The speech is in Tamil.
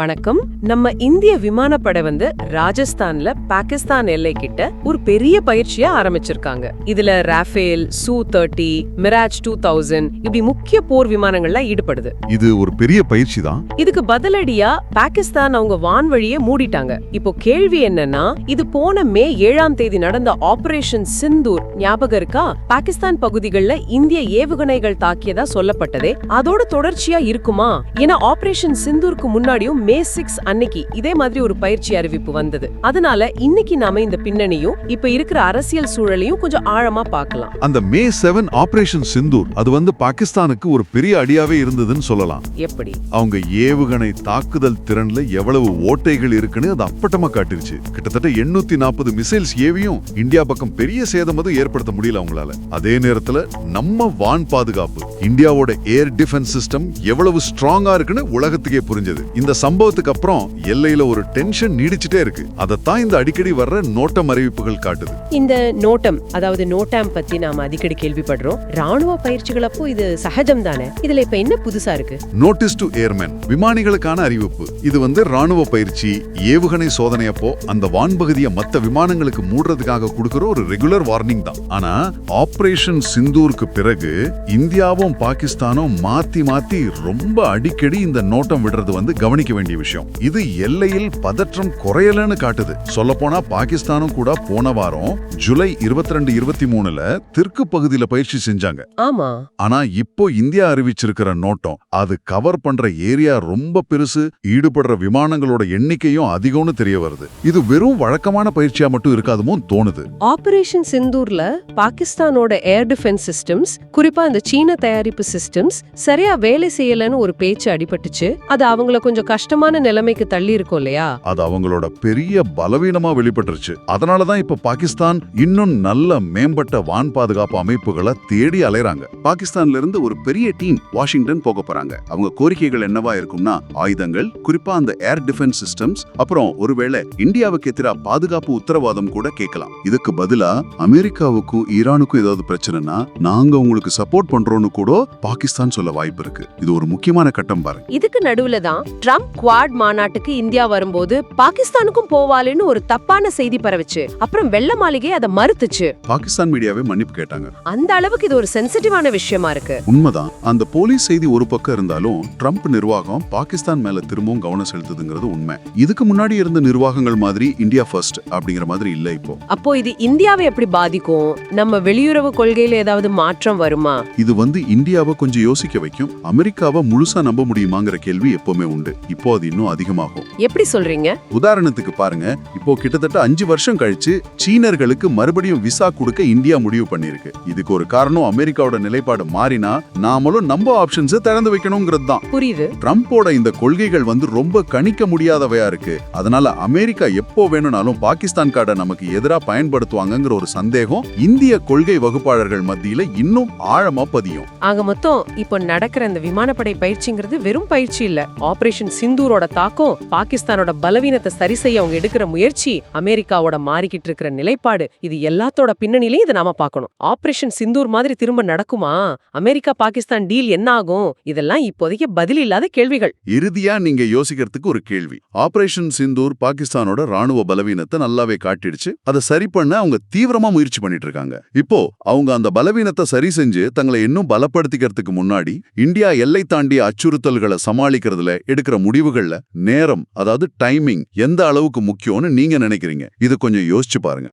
வணக்கம். நம்ம இந்திய விமானப்படை வந்து ராஜஸ்தான்ல பாகிஸ்தான் எல்லை கிட்ட ஒரு பெரிய பயிற்சியை ஆரம்பிச்சிருக்காங்க. இதுல ராஃபேல் சூ தேர்ட்டி மிராஜ் டூ தௌசண்ட் இப்படி முக்கிய போர் விமானங்கள்ல ஈடுபடுது. இது ஒரு பெரிய பயிற்சி தான். இதுக்கு பதிலடியா பாகிஸ்தான் அவங்க வான்வழியை மூடிட்டாங்க. இப்போ கேள்வி என்னன்னா இது போன மே ஏழாம் தேதி நடந்த ஆபரேஷன் சிந்தூர் ஞாபகம் இருக்கா? பாகிஸ்தான் பகுதிகளில் இந்திய ஏவுகணைகள் தாக்கியதா சொல்லப்பட்டதே அதோட தொடர்ச்சியா இருக்குமா? ஏன்னா ஆபரேஷன் சிந்தூருக்கு முன்னாடியும் மே சிக்ஸ் அன்னைக்கு இதே மாதிரி ஒரு பயிற்சி அறிவிப்பு வந்தது. அதனால இன்னைக்கு நாம இந்த பின்னணியும் இப்ப இருக்கிற அரசியல் சூழலையும் கொஞ்சம் ஆழமா பார்க்கலாம். அந்த மே செவன் ஆபரேஷன் சிந்தூர் அது வந்து பாகிஸ்தானுக்கு ஒரு பெரிய அடியாவே இருந்ததுன்னு சொல்லலாம். எப்படி? அவங்க ஏவுகணை தாக்குதல் திறன்ல எவ்வளவு ஓட்டைகள் இருக்குன்னு அது அப்பட்டமா காட்டிருச்சு. கிட்டத்தட்ட எண்ணூத்தி நாற்பது மிசைல்ஸ் ஏவியும் இந்தியா பக்கம் பெரிய சேதம் எதுவும் ஏற்படுத்த முடியல அவங்களால. அதே நேரத்துல நம்ம வான் பாதுகாப்பு இந்தியாவோட ஏர் டிஃபென்ஸ் சிஸ்டம் எவ்வளவு ஸ்ட்ராங்கா இருக்குன்னு உலகத்துக்கே புரிஞ்சது. இந்த சம்பவத்துக்கு அப்புறம் எல்லையில ஒரு டென்ஷன் நீடிச்சிட்டே இருக்கு. அதைத்தான் இந்த அடிக்கடி வர்ற நோட்டம் அறிவிப்புகள் காட்டுது. இந்த நோட்டம் அதாவது நோட்டாம் பத்தி நாம அடிக்கடி கேள்விப்படுறோம். ராணுவ பயிற்சிகள் அப்போ இது சகஜம் தானே இதுல இப்ப என்ன புதுசா இருக்கு? நோட்டீஸ் டு ஏர்மேன் விமானிகளுக்கான அறிவிப்பு. இது வந்து ராணுவ பயிற்சி ஏவுகணை சோதனை அப்போ அந்த வான்பகுதியை மத்த விமானங்களுக்கு மூடுறதுக்காக கொடுக்கிற ஒரு ரெகுலர் வார்னிங் தான். ஆனா ஆபரேஷன் சிந்தூருக்கு பிறகு இந்தியாவும் பாகிஸ்தானும் மாத்தி மாத்தி ரொம்ப அடிக்கடி இந்த நோட்டம் விடுறது வந்து கவனிக்க வேண்டிய விஷயம். இது எல்லையில் பதற்றம் குறையலன்னு காட்டுது. சொல்லப்போனா பாகிஸ்தானும் கூட போன வாரம் ஜூலை இருபத்தி ரெண்டு இருபத்தி மூணுல தெற்கு பகுதியில பயிற்சி செஞ்சாங்க. ஆமா. ஆனா இப்போ இந்தியா அறிவிச்சிருக்கிற நோட்டம் அது கவர் பண்ற ஏரியா ரொம்ப பெருசு ஈடுபடுற விமானங்களோட எண்ணிக்கையும் அதிகம்னு தெரிய வருது. இது வெறும் வழக்கமான பயிற்சியா மட்டும் இருக்காதுமோ தோணுது. ஆபரேஷன் சிந்தூர்ல பாகிஸ்தானோட ஏர் டிஃபென்ஸ் சிஸ்டம்ஸ் குறிப்பா இந்த சீன தயாரிப்பு சிஸ்டம்ஸ் சரியா வேலை செய்யலன்னு ஒரு பேச்சு அடிபட்டுச்சு. அது அவங்கள கொஞ்சம் கஷ்டமான நிலைமைக்கு தள்ளி இருக்கும் இல்லையா? அது அவங்களோட பெரிய பலவீனமா வெளிப்பட்டுருச்சு. அதனாலதான் இப்ப பாகிஸ்தான் இன்னும் நல்ல மேம்பட்ட வான் பாதுகாப்பு அமைப்புகளை தேடி அலையறாங்க பாகிஸ்தான்ல இருந்து ஒரு பெரிய டீம் வாஷிங்டன் போக போறாங்க. அவங்க கோரிக்கைகள் என்னவா இருக்கும்னா ஆயுதங்கள் குறிப்பா அந்த ஏர் டிஃபென்ஸ் சிஸ்டம்ஸ் அப்புறம் ஒருவேளை இந்தியாவுக்கு எதிராக பாதுகாப்பு உத்தரவாதம் கூட கேட்கலாம். இதுக்கு பதிலா அமெரிக்காவுக்கும் ஈரானுக்கும் ஏதாவது பிரச்சனைனா நாங்க உங்களுக்கு சப்போர்ட் பண்றோம்னு கூட பாகிஸ்தான் சொல்ல வாய்ப்பு இருக்கு. இது ஒரு முக்கியமான கட்டம் பாருங்க. இதுக்கு நடுவுல தான் ட்ரம்ப் குவாட் மாநாட்டுக்கு இந்தியா வரும்போது பாகிஸ்தானுக்கும் போவாலேன்னு ஒரு தப்பான செய்தி பரவுச்சு. அப்புறம் வெள்ள மாளிகை அதை மறுத்துச்சு. பாகிஸ்தான் மீடியாவே மன்னிப்பு கேட்டாங்க. அந்த அளவுக்கு இது ஒரு சென்சிட்டிவான விஷயமா இருக்கு. உண்மைதான். அந்த போலீஸ் செய்தி ஒரு பக்கம் இருந்தாலும் ட்ரம்ப் நிர்வாகம் பாகிஸ்தான் மேல திரும்பவும் கவனம் செலுத்துதுங்கிறது உண்மை. இதுக்கு முன்னாடி இருந்த நிர்வாகங்கள் மாதிரி இந்தியா ஃபர்ஸ்ட் அப்படிங்கிற மாதிரி இல்ல இப்போ. அப்போ இது இந்தியாவை எப்படி பாதிக்கும்? நம்ம வெளியுறவு கொள்கையில ஏதாவது மாற்றம் வருமா? இது வந்து இந்தியாவை கொஞ்சம் யோசிக்க வைக்கும். அமெரிக்காவை முழுசா நம்ப முடியுமாங்கிற கேள்வி எப்பவுமே உண்டு. இப்போ அது இன்னும் அதிகமாகும். எப்படி சொல்றீங்க? உதாரணத்துக்கு பாருங்க. இப்போ கிட்டத்தட்ட அஞ்சு வருஷம் கழிச்சு சீனர்களுக்கு மறுபடியும் விசா கொடுக்க இந்தியா முடிவு பண்ணிருக்கு இதுக்கு ஒரு காரணம் அமெரிக்காவோட நிலைப்பாடு மாறினா நாமளும் நம்ம ஆப்ஷன்ஸ் திறந்து வைக்கணுங்கிறது தான். புரியுது. ட்ரம்போட இந்த கொள்கைகள் வந்து ரொம்ப கணிக்க முடியாதவையா இருக்கு. அதனால அமெரிக்கா எப்போ வேணும்னாலும் பாகிஸ்தான் கார்டை நமக்கு எதிரா பயன்படுத்துவாங்கங்கிற ஒரு சந்தேகம் இந்திய கொள்கை வகுப்பாளர்கள் மத்தியில இன்னும் ஆழமா பதியும். ஆக மொத்தம் இப்போ நடக்கிற இந்த விமானப்படை பயிற்சிங்கிறது வெறும் பயிற்சி இல்ல. ஆபரேஷன் சிந்தூரோட தாக்கம் பாகிஸ்தானோட பலவீனத்தை சரி செய்ய அவங்க எடுக்கிற முயற்சி அமெரிக்காவோட மாறிக்கிட்டு இருக்கிற நிலைப்பாடு இது எல்லாத்தோட பின்னணியிலையும் இதை நாம பார்க்கணும். ஆபரேஷன் சிந்தூர் மாதிரி திரும்ப நடக்குமா? அமெரிக்கா பாகிஸ்தான் டீல் என்ன ஆகும்? இதெல்லாம் இப்போதைக்கு பதில் இல்லாத கேள்விகள். இறுதியா நீங்க யோசிக்கிறதுக்கு ஒரு கேள்வி. ஆபரேஷன் சிந்தூர் பாகிஸ்தானோட ராணுவ பலவீனத்தை நல்லாவே காட்டிடுச்சு. அதை சரி பண்ண அவங்க தீவிரமா முயற்சி பண்ணிட்டு இருக்காங்க. இப்போ அவங்க அந்த பலவீனத்தை சரி செஞ்சு தங்களை இன்னும் பலப்படுத்திக்கிறதுக்கு முன்னாடி இந்தியா எல்லை தாண்டிய அச்சுறுத்தல்களை சமாளிக்கிறதுல எடுக்கிற முடிவு முடிவுகள்ல நேரம் அதாவது டைமிங் எந்த அளவுக்கு முக்கியம்னு நீங்க நினைக்கிறீங்க? இது கொஞ்சம் யோசிச்சு பாருங்க.